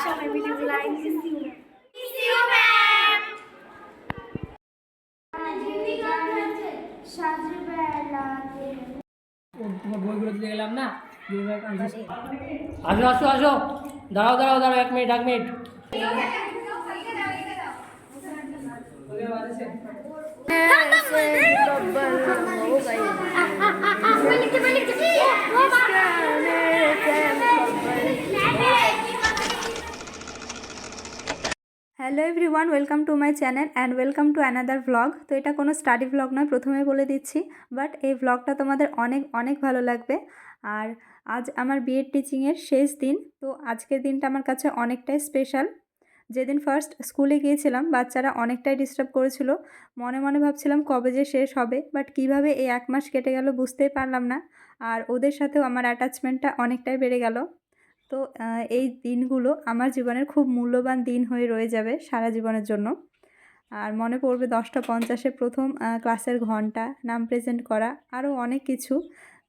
সবাই মিলে বলাই ও, তোমার বইগুলো দিতে গেলাম না দিয়ে আসো আসো আসো দাঁড়াও দাঁড়াও দাঁড়াও এক মিনিট এক minute hello everyone, welcome to my channel and welcome to another vlog তো এটা কোনো স্টাডি ভ্লগ নয়, প্রথমে বলে দিচ্ছি। বাট এই ভ্লগটা তোমাদের অনেক অনেক ভালো লাগবে। আর আজ আমার বিএড টিচিংয়ের শেষ দিন, তো আজকের দিনটা আমার কাছে অনেকটাই স্পেশাল যেদিন ফার্স্ট স্কুলে গিয়েছিলাম, বাচ্চারা অনেকটাই ডিস্টার্ব করেছিল। মনে মনে ভাবছিলাম কবে যে শেষ হবে বাট কীভাবে এই এক মাস কেটে গেল বুঝতেই পারলাম না। আর ওদের সাথেও আমার অ্যাটাচমেন্টটা অনেকটাই বেড়ে গেল। তো এই দিনগুলো আমার জীবনের খুব মূল্যবান দিন হয়ে রয়ে যাবে সারা জীবনের জন্য। আর মনে পড়বে দশটা পঞ্চাশে প্রথম ক্লাসের ঘণ্টা, নাম প্রেজেন্ট করা আরও অনেক কিছু।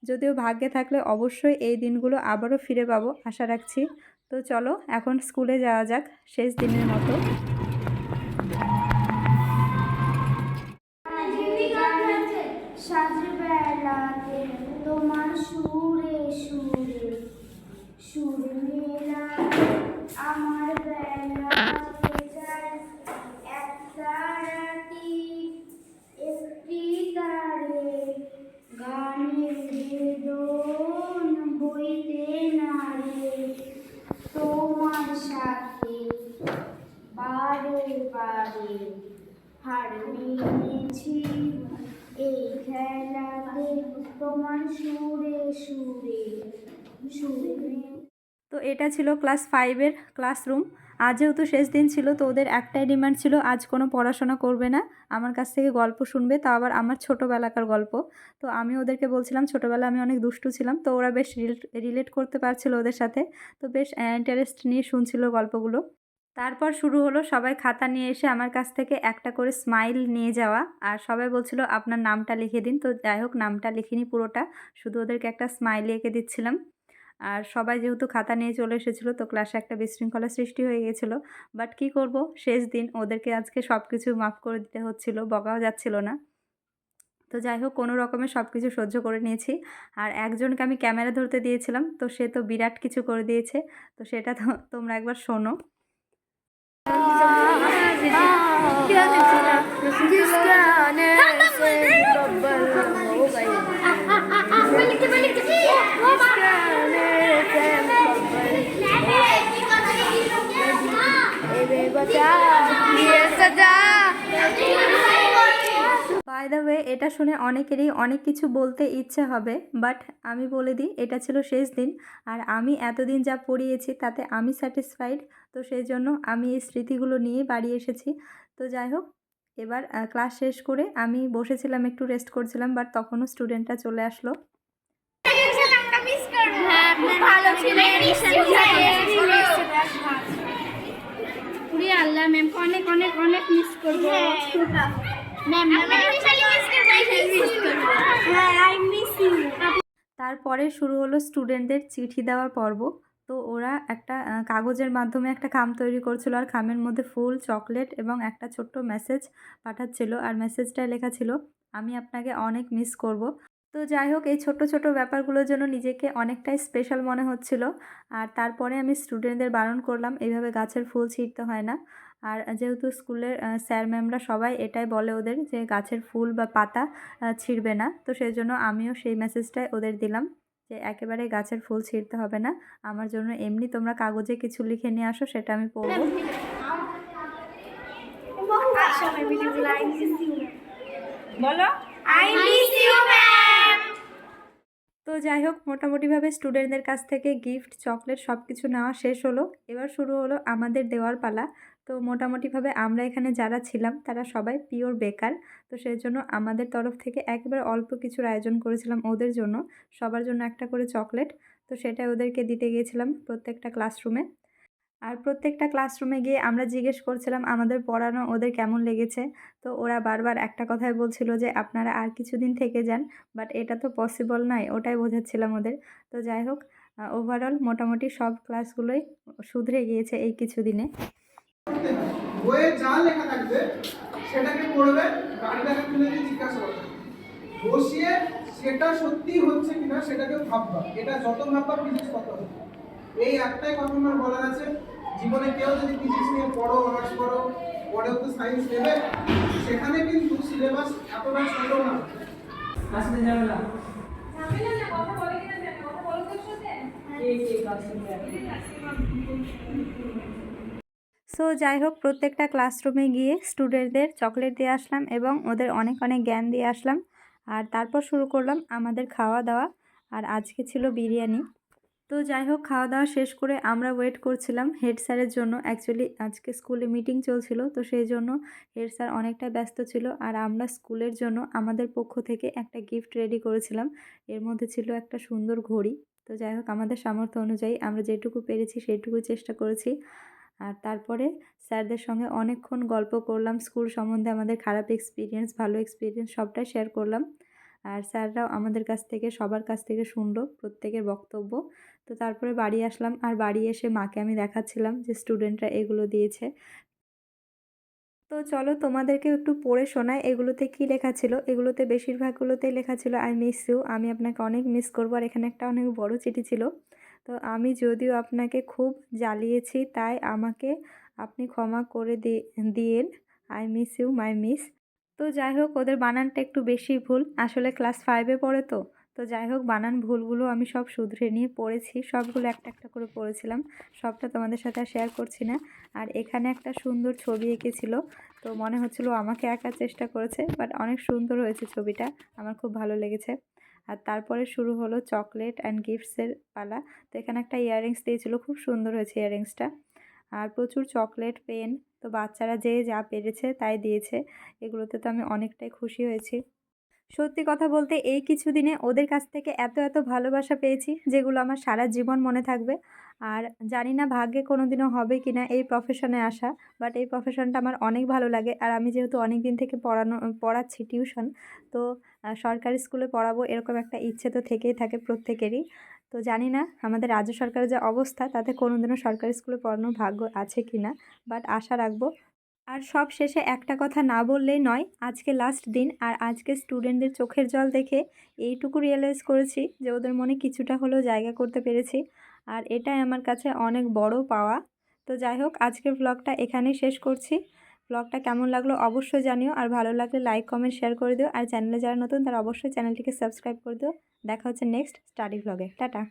যদিও ভাগ্যে থাকলে অবশ্যই এই দিনগুলো আবারও ফিরে পাবো, আশা রাখছি। তো চলো, এখন স্কুলে যাওয়া যাক, শেষ দিনের মতো। তোমার সুরে সুরে মেলা আমার বেলাতে যায় একটা রাতি একটি তারে গানের বেদন বইতে নারে তোমার সাথে বারে বারে হার মেনেছি এই খেলাতে তোমার সুরে সুরে সুরে। তো এটা ছিল ক্লাস ফাইভের ক্লাসরুম। আজ যেহেতু শেষ দিন ছিল, তো ওদের একটাই ডিমান্ড ছিল, আজ কোনো পড়াশোনা করবে না। আমার কাছ থেকে গল্প শুনবে তাও আবার আমার ছোটোবেলাকার গল্প। তো আমি ওদেরকে বলছিলাম ছোটোবেলা আমি অনেক দুষ্টু ছিলাম, তো ওরা বেশ রিলেট করতে পারছিল ওদের সাথে। তো বেশ ইন্টারেস্ট নিয়ে শুনছিল গল্পগুলো। তারপর শুরু হলো সবাই খাতা নিয়ে এসে আমার কাছ থেকে একটা করে স্মাইল নিয়ে যাওয়া। আর সবাই বলছিল, আপনার নামটা লিখে দিন। তো যাই হোক, নামটা লিখিনি পুরোটা, শুধু ওদেরকে একটা স্মাইল এঁকে দিচ্ছিলাম। আর সবাই যেহেতু খাতা নিয়ে চলে এসেছিল, তো ক্লাসে একটা বিশৃঙ্খলা সৃষ্টি হয়ে গেছিল। বাট কি করব? শেষ দিন ওদেরকে আজকে সব কিছু মাফ করে দিতে হচ্ছিল, বকাও যাচ্ছিল না। তো যাই হোক, কোনো রকমে সব কিছু সহ্য করে নিয়েছি। আর একজনকে আমি ক্যামেরা ধরতে দিয়েছিলাম, তো সে তো বিরাট কিছু করে দিয়েছে। তো সেটা তো তোমরা একবার শোনো। Tamam. এটা শুনে অনেকেরই অনেক কিছু বলতে ইচ্ছে হবে বাট আমি বলে দিই এটা ছিল শেষ দিন আর আমি এতদিন যা পড়িয়েছি তাতে আমি স্যাটিসফাইড তো সেই জন্য আমি এই স্মৃতিগুলো নিয়ে বাড়ি এসেছি তো যাই হোক এবার ক্লাস শেষ করে আমি বসেছিলাম একটু রেস্ট করছিলাম বাট তখনও স্টুডেন্টরা চলে আসলো আল্লাহ ম্যাম অনেক অনেক অনেক মিস করব ম্যাম হ্যাঁ তারপরে শুরু হলো স্টুডেন্টদের চিঠি দেওয়ার পর্ব। তো ওরা একটা কাগজের মাধ্যমে একটা খাম তৈরি করছিল আর খামের মধ্যে ফুল চকলেট এবং একটা ছোট্ট মেসেজ পাঠাচ্ছিল। আর মেসেজটায় লেখা ছিল, আমি আপনাকে অনেক মিস করব। তো যাই হোক, এই ছোট ছোট ব্যাপারগুলোর জন্য নিজেকে অনেকটাই স্পেশাল মনে হচ্ছিল। আর তারপরে আমি স্টুডেন্টদের বারণ করলাম, এইভাবে গাছের ফুল ছিঁড়তে হয় না। আর যেহেতু স্কুলের স্যার ম্যামরা সবাই এটাই বলে ওদের যে গাছের ফুল বা পাতা ছিঁড়বে না। তো সেই জন্য আমিও সেই মেসেজটাই ওদের দিলাম যে একেবারে গাছের ফুল ছিঁড়তে হবে না। আমার জন্য এমনি তোমরা কাগজে কিছু লিখে নিয়ে আসো সেটা আমি পড়ব। বলো। আই মিস ইউ ম্যাম তো যাই হোক মোটামুটিভাবে স্টুডেন্টদের কাছ থেকে গিফট চকলেট সব কিছু নেওয়া শেষ হলো। এবার শুরু হলো আমাদের দেওয়ার পালা। তো মোটামুটিভাবে আমরা এখানে যারা ছিলাম, তারা সবাই পিওর বেকার। তো সেই জন্য আমাদের তরফ থেকে একেবারে অল্প কিছুর আয়োজন করেছিলাম ওদের জন্য। সবার জন্য একটা করে চকলেট। তো সেটাই ওদেরকে দিতে গিয়েছিলাম প্রত্যেকটা ক্লাসরুমে আর প্রত্যেকটা ক্লাসরুমে গিয়ে আমরা জিজ্ঞেস করছিলাম, আমাদের পড়ানো ওদের কেমন লেগেছে? তো ওরা বারবার একটা কথাই বলছিল যে, আপনারা আর কিছুদিন থেকে যান বাট এটা তো পসিবল নয়। ওটাই বোঝাচ্ছিলাম ওদের। তো যাই হোক ওভারঅল মোটামুটি সব ক্লাসগুলোই শুধরে গিয়েছে এই কিছু দিনে বইয়ে যা লেখা থাকবে সেটাকে পড়বে গাড়িটাকে তুলে দিয়ে জিজ্ঞাসা করবে বসিয়ে সেটা সত্যি হচ্ছে কিনা সেটাকে ভাববা। এটা যত ভাববা ফিজিক্স তত হবে। এই একটাই কথা আমার বলার আছে। জীবনে কেউ যদি ফিজিক্স নিয়ে পড়ো অনার্স করো পরেও তো সায়েন্স নেবে সেখানে কিন্তু সিলেবাস এতটা ছোট না। আসতে যাবে না কে কে কাজ করবে সো যাই হোক প্রত্যেকটা ক্লাসরুমে গিয়ে স্টুডেন্টদের চকলেট দিয়ে আসলাম এবং ওদের অনেক অনেক জ্ঞান দিয়ে আসলাম। আর তারপর শুরু করলাম আমাদের খাওয়া দাওয়া আর আজকে ছিল বিরিয়ানি। তো যাই হোক খাওয়া দাওয়া শেষ করে আমরা ওয়েট করছিলাম হেড স্যারের জন্য। অ্যাকচুয়ালি আজকে স্কুলে মিটিং চলছিল, তো সেই জন্য হেড স্যার অনেকটা ব্যস্ত ছিল। আর আমরা স্কুলের জন্য আমাদের পক্ষ থেকে একটা গিফট রেডি করেছিলাম। এর মধ্যে ছিল একটা সুন্দর ঘড়ি। তো যাই হোক আমাদের সামর্থ্য অনুযায়ী আমরা যেটুকু পেরেছি সেইটুকু চেষ্টা করেছি। আর তারপরে স্যারদের সঙ্গে অনেকক্ষণ গল্প করলাম, স্কুল সম্বন্ধে আমাদের খারাপ এক্সপিরিয়েন্স ভালো এক্সপিরিয়েন্স সবটাই শেয়ার করলাম। আর স্যাররাও আমাদের কাছ থেকে, সবার কাছ থেকে শুনলো প্রত্যেকের বক্তব্য। তো তারপরে বাড়ি আসলাম আর বাড়ি এসে মাকে আমি দেখাচ্ছিলাম যে স্টুডেন্টরা এগুলো দিয়েছে। তো চলো তোমাদেরকেও একটু পড়ে শোনায় এগুলোতে কি লেখা ছিল? এগুলোতে বেশিরভাগগুলোতেই লেখা ছিল আই মিস ইউ আমি আপনাকে অনেক মিস করব, আর এখানে একটা অনেক বড় চিঠি ছিল। তো আমি যদিও আপনাকে খুব জ্বালিয়েছি, তাই আমাকে আপনি ক্ষমা করে দিয়েন। I miss you my miss তো যাই হোক, ওদের বানানটা একটু বেশি ভুল। আসলে ক্লাস ফাইভে পড়ে তো। তো যাই হোক, বানান ভুলগুলো আমি সব শুধরে নিয়ে পড়েছি। সবগুলো একটা একটা করে পড়েছিলাম। সবটা তোমাদের সাথে আর শেয়ার করছি না। আর এখানে একটা সুন্দর ছবি এঁকেছিল। তো মনে হচ্ছিল আমাকে একার চেষ্টা করেছে বাট অনেক সুন্দর হয়েছে ছবিটা। আমার খুব ভালো লেগেছে। আর তারপরে শুরু হলো চকলেট অ্যান্ড গিফটসের পালা। তো এখানে একটা ইয়াররিংস দিয়েছিল, খুব সুন্দর হয়েছে ইয়াররিংসটা আর প্রচুর চকলেট, পেন, তো বাচ্চারা যে যা পেরেছে তাই দিয়েছে। এগুলোতে তো আমি অনেকটাই খুশি হয়েছি। সত্যি কথা বলতে, এই কিছুদিনে ওদের কাছ থেকে এত এত ভালোবাসা পেয়েছি, যেগুলো আমার সারা জীবন মনে থাকবে। আর জানি না ভাগ্যে কোনো দিনও হবে কি না এই প্রফেশনে আসা বাট এই প্রফেশনটা আমার অনেক ভালো লাগে। আর আমি যেহেতু অনেক দিন থেকে পড়ানো, পড়াচ্ছি টিউশন তো সরকারি স্কুলে পড়াবো এরকম একটা ইচ্ছে তো থেকেই থাকে প্রত্যেকেরই। তো জানি না আমাদের রাজ্য সরকারের যে অবস্থা, তাতে কোনো দিনও সরকারি স্কুলে পড়ানোর ভাগ্য আছে কি না বাট আশা রাখব। আর সব শেষে একটা কথা না বললেই নয়, আজকে লাস্ট দিন, আর আজকে স্টুডেন্টদের চোখের জল দেখে এইটুকু রিয়েলাইজ করেছি যে ওদের মনে কিছুটা হলেও জায়গা করতে পেরেছি। আর এটাই আমার কাছে অনেক বড় পাওয়া। তো যাই হোক, আজকের ব্লগটা এখানেই শেষ করছি। ব্লগটা কেমন লাগল অবশ্যই জানিও, আর ভালো লাগলে লাইক কমেন্ট শেয়ার করে দিও। আর চ্যানেলে যারা নতুন, তারা অবশ্যই চ্যানেলটিকে সাবস্ক্রাইব করে দিও। দেখা হচ্ছে নেক্সট স্টাডি ব্লগে টাটা!